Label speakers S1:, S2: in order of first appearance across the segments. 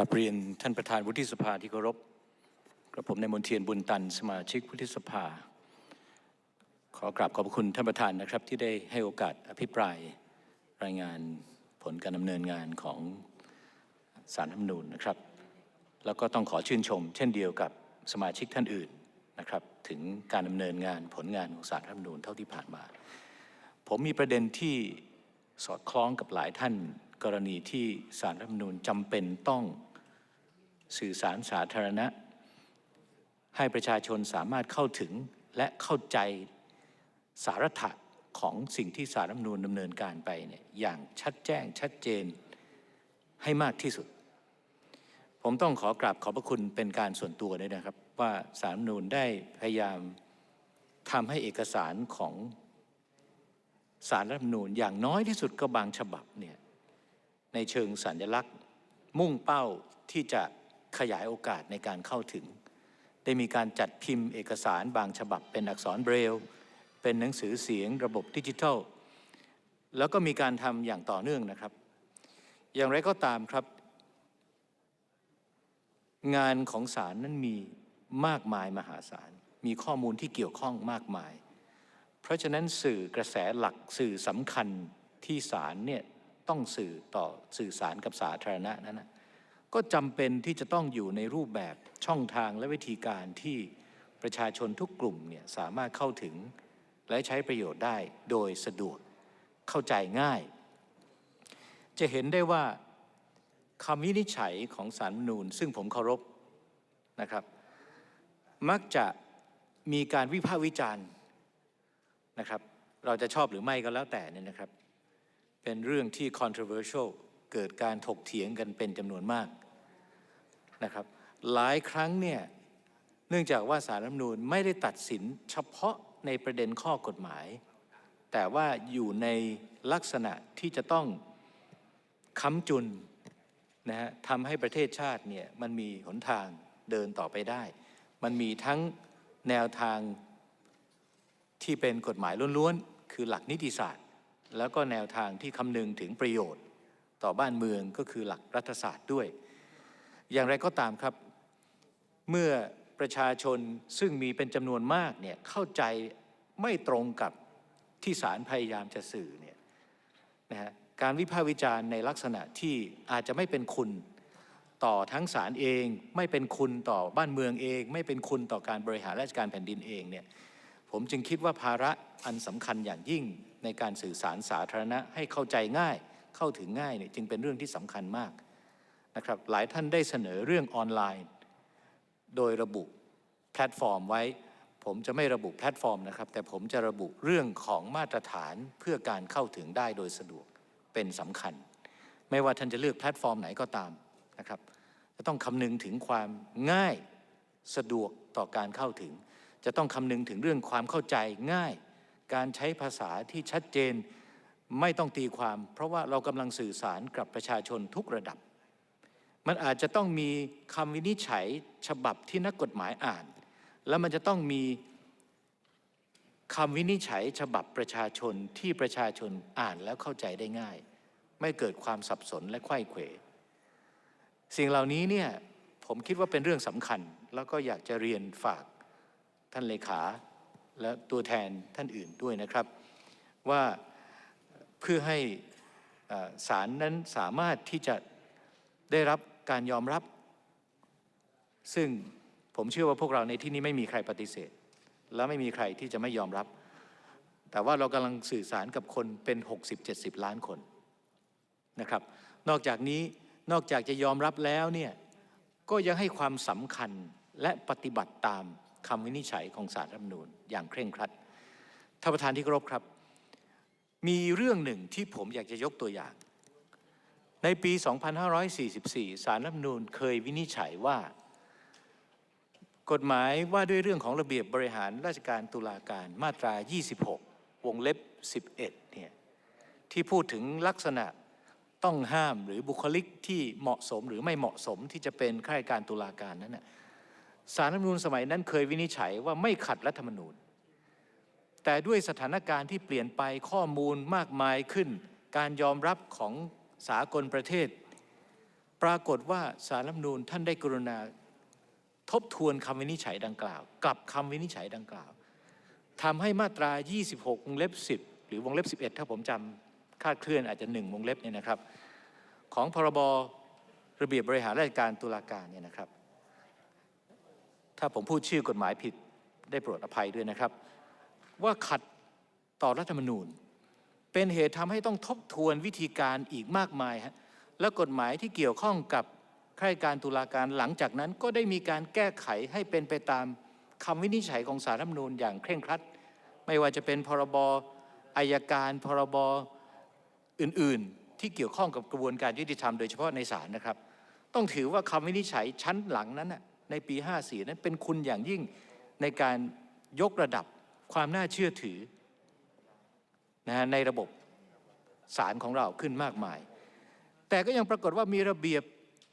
S1: กราบเรียนท่านประธานวุฒิสภาที่เคารพกระผมในมนเทียนบุญตันสมาชิกวุฒิสภา ขอกราบขอบคุณท่านประธานนะครับ ที่ได้ให้โอกาสอภิปรายรายงานผลการดำเนินงานของสารรัฐธรรมนูญนะครับ แล้วก็ต้องขอชื่นชม เช่นเดียวกับสมาชิกท่านอื่นนะครับ ถึงการดำเนินงานผลงานของสารรัฐธรรมนูญเท่าที่ผ่านมา ผมมีประเด็นที่สอดคล้องกับหลายท่านกรณีที่สารรัฐธรรมนูญจำเป็นต้อง สื่อสารสาธารณะ ให้ประชาชนสามารถเข้าถึงและเข้าใจสาระของสิ่งที่สารรัฐมนูญดำเนินการไปเนี่ยอย่างชัดแจ้งชัดเจนให้มากที่สุด ผมต้องขอกราบขอบพระคุณเป็นการส่วนตัวด้วยนะครับ ว่าสารรัฐมนูญได้พยายามทำให้เอกสารของสารรัฐมนูญอย่างน้อยที่สุดก็บางฉบับเนี่ยในเชิงสัญลักษณ์ มุ่งเป้าที่จะ ขยายโอกาสในการเข้าถึง ได้มีการจัดพิมพ์เอกสารบางฉบับเป็นอักษรเบรล์เป็นหนังสือเสียงระบบดิจิทัล แล้วก็มีการทำอย่างต่อเนื่องนะครับ อย่างไรก็ตามครับ งานของศาลนั้นมีมากมายมหาศาล มีข้อมูลที่เกี่ยวข้องมากมาย เพราะฉะนั้นสื่อกระแสหลักสื่อสำคัญที่ศาลเนี่ยต้องสื่อต่อสื่อสารกับสาธารณะนั้นนะ ก็จำเป็นที่จะต้องอยู่ในรูปแบบช่องทางและวิธีการที่ประชาชนทุกกลุ่มเนี่ยสามารถเข้าถึงและใช้ประโยชน์ได้โดยสะดวกเข้าใจง่าย จะเห็นได้ว่าคำวินิจฉัยของสารรัฐนูญซึ่งผมเคารพนะครับ มักจะมีการวิพากษ์วิจารณ์นะครับ เราจะชอบหรือไม่ก็แล้วแต่เนี่ยนะครับ เป็นเรื่องที่ controversial เกิดการถกเถียงกันเป็นจำนวนมากนะครับ หลายครั้งเนี่ยเนื่องจากว่าสารรัฐมนูญไม่ได้ตัดสินเฉพาะในประเด็นข้อกฎหมาย แต่ว่าอยู่ในลักษณะที่จะต้องค้ำจุนนะฮะทำให้ประเทศชาติเนี่ยมันมีหนทางเดินต่อไปได้ มันมีทั้งแนวทางที่เป็นกฎหมายล้วนๆ คือหลักนิติศาสตร์ แล้วก็แนวทางที่คำนึงถึงประโยชน์ ต่อบ้านเมืองก็คือหลักรัฐศาสตร์ด้วย อย่างไรก็ตามครับ เมื่อประชาชนซึ่งมีเป็นจำนวนมากเนี่ยเข้าใจไม่ตรงกับที่ศาลพยายามจะสื่อเนี่ยนะฮะการวิพากษ์วิจารณ์ในลักษณะที่อาจจะไม่เป็นคุณต่อทั้งศาลเอง ไม่เป็นคุณต่อบ้านเมืองเอง ไม่เป็นคุณต่อการบริหารราชการแผ่นดินเองเนี่ยผมจึงคิดว่าภาระอันสำคัญอย่างยิ่งในการสื่อสารสาธารณะให้เข้าใจง่าย เข้าถึงง่ายเนี่ยจึงเป็นเรื่องที่สำคัญมากนะครับหลายท่านได้เสนอเรื่องออนไลน์ โดยระบุแพลตฟอร์มไว้ ผมจะไม่ระบุแพลตฟอร์มนะครับ แต่ผมจะระบุเรื่องของมาตรฐานเพื่อการเข้าถึงได้โดยสะดวกเป็นสำคัญ ไม่ว่าท่านจะเลือกแพลตฟอร์มไหนก็ตามนะครับจะต้องคำนึงถึงความง่ายสะดวกต่อการเข้าถึง จะต้องคำนึงถึงเรื่องความเข้าใจง่าย การใช้ภาษาที่ชัดเจน ไม่ต้องตีความ เพราะว่าเรากำลังสื่อสารกับประชาชนทุกระดับ มันอาจจะต้องมีคำวินิจฉัยฉบับที่นักกฎหมายอ่าน แล้วมันจะต้องมีคำวินิจฉัยฉบับประชาชนที่ประชาชนอ่านแล้วเข้าใจได้ง่าย ไม่เกิดความสับสนและไข้เขว สิ่งเหล่านี้เนี่ยผมคิดว่าเป็นเรื่องสำคัญ แล้วก็อยากจะเรียนฝากท่านเลขาและตัวแทนท่านอื่นด้วยนะครับ ว่า เพื่อให้ศาลนั้นสามารถที่จะได้รับการยอมรับ ซึ่งผมเชื่อว่าพวกเราในที่นี้ไม่มีใครปฏิเสธ และไม่มีใครที่จะไม่ยอมรับ แต่ว่าเรากำลังสื่อสารกับคนเป็น 60-70 ล้านคนนะครับ นอกจากนี้นอกจากจะยอมรับแล้วเนี่ยก็ยังให้ความสำคัญและปฏิบัติตามคำวินิจฉัยของสารรัฐธรรมนูญอย่างเคร่งครัดท่านประธานที่เคารพครับ มีเรื่องหนึ่งที่ผมอยากจะยกตัวอย่าง ในปี 2544 สารรัฐมนูญเคยวินิจฉัยว่า กฎหมายว่าด้วยเรื่องของระเบียบบริหารราชการตุลาการมาตรา 26 วงเล็บ 11 เนี่ย ที่พูดถึงลักษณะต้องห้ามหรือบุคลิกที่เหมาะสมหรือไม่เหมาะสมที่จะเป็นข้าราชการตุลาการนั้นนะสารรัฐมนูญสมัยนั้นเคยวินิจฉัยว่าไม่ขัดรัฐธรรมนูญ แต่ด้วยสถานการณ์ที่เปลี่ยนไปข้อมูลมากมายขึ้น การยอมรับของสากลประเทศ ปรากฏว่าสารรัฐมนูญท่านได้กรุณา ทบทวนคำวินิจฉัยดังกล่าว กลับคำวินิจฉัยดังกล่าวทำให้มาตรา 26 วงเล็บ 10 หรือวงเล็บ 11 ถ้าผมจำคาดเคลื่อนอาจจะ 1 วงเล็บเนี่ยนะครับ ของพรบระเบียบบริหารราชการตุลาการเนี่ยนะครับ ถ้าผมพูดชื่อกฎหมายผิดได้โปรดอภัยด้วยนะครับ ว่าขัดต่อรัฐธรรมนูญ เป็นเหตุทำให้ต้องทบทวนวิธีการอีกมากมายฮะและกฎหมายที่เกี่ยวข้องกับข้าราชการตุลาการหลังจากนั้นก็ได้มีการแก้ไขให้เป็นไปตามคำวินิจฉัยของสารรัฐธรรมนูญอย่างเคร่งครัด ไม่ว่าจะเป็นพรบอายการพรบอื่นๆ ที่เกี่ยวข้องกับกระบวนการยุติธรรมโดยเฉพาะในศาลนะครับ ต้องถือว่าคำวินิจฉัยชั้นหลังนั้นน่ะในปี 54 นั้นเป็นคุณอย่างยิ่งในการยกระดับ ความน่าเชื่อถือนะฮะในระบบศาลของเราขึ้นมากมาย แต่ก็ยังปรากฏว่ามีระเบียบ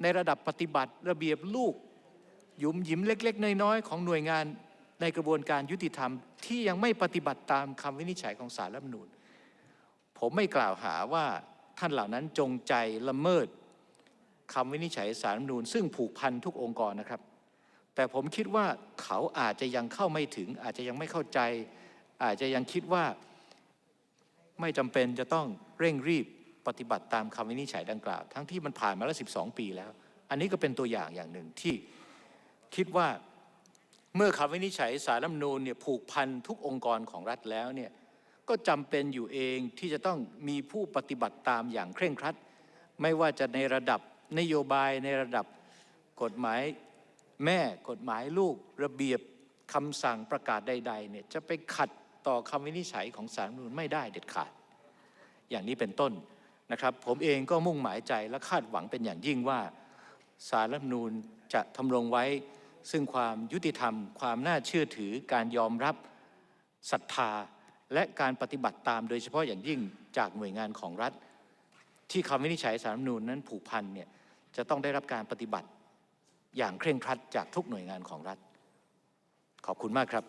S1: ในระดับปฏิบัติ ระเบียบลูกหยุมหยิมเล็ก ๆ น้อยๆของหน่วยงานในกระบวนการยุติธรรม ที่ยังไม่ปฏิบัติตามคำวินิจฉัยของศาลรัฐมนูญผมไม่กล่าวหาว่าท่านเหล่านั้นจงใจละเมิดคำวินิจฉัยสารรัฐมนูญซึ่งผูกพันทุกองค์กรนะครับ แต่ผมคิดว่าเขาอาจจะยังเข้าไม่ถึง อาจจะยังไม่เข้าใจ อาจจะยังคิดว่าไม่จำเป็นจะต้องเร่งรีบปฏิบัติตามคำวินิจฉัยดังกล่าว ทั้งที่มันผ่านมาแล้ว 12 ปีแล้ว อันนี้ก็เป็นตัวอย่างอย่างหนึ่งที่คิดว่าเมื่อคำวินิจฉัยสารรัฐมนูญเนี่ยผูกพันทุกองค์กรของรัฐแล้วเนี่ยก็จำเป็นอยู่เองที่จะต้องมีผู้ปฏิบัติตามอย่างเคร่งครัด ไม่ว่าจะในระดับนโยบายในระดับกฎหมาย แม่กฎหมายลูกระเบียบคำสั่งประกาศใดๆเนี่ยจะไปขัดต่อคำวินิจฉัยของสารรัฐมนูญไม่ได้เด็ดขาด อย่างนี้เป็นต้นนะครับ ผมเองก็มุ่งหมายใจและคาดหวังเป็นอย่างยิ่งว่าสารรัฐมนูญจะทำรงไว้ ซึ่งความยุติธรรม ความน่าเชื่อถือการยอมรับศรัทธา และการปฏิบัติตามโดยเฉพาะอย่างยิ่งจากหน่วยงานของรัฐ ที่คำวินิจฉัยสารรัฐมนูญนั้นผูกพันเนี่ยจะต้องได้รับการปฏิบัติ อย่างเคร่งครัดจากทุกหน่วยงานของรัฐ ขอบคุณมากครับ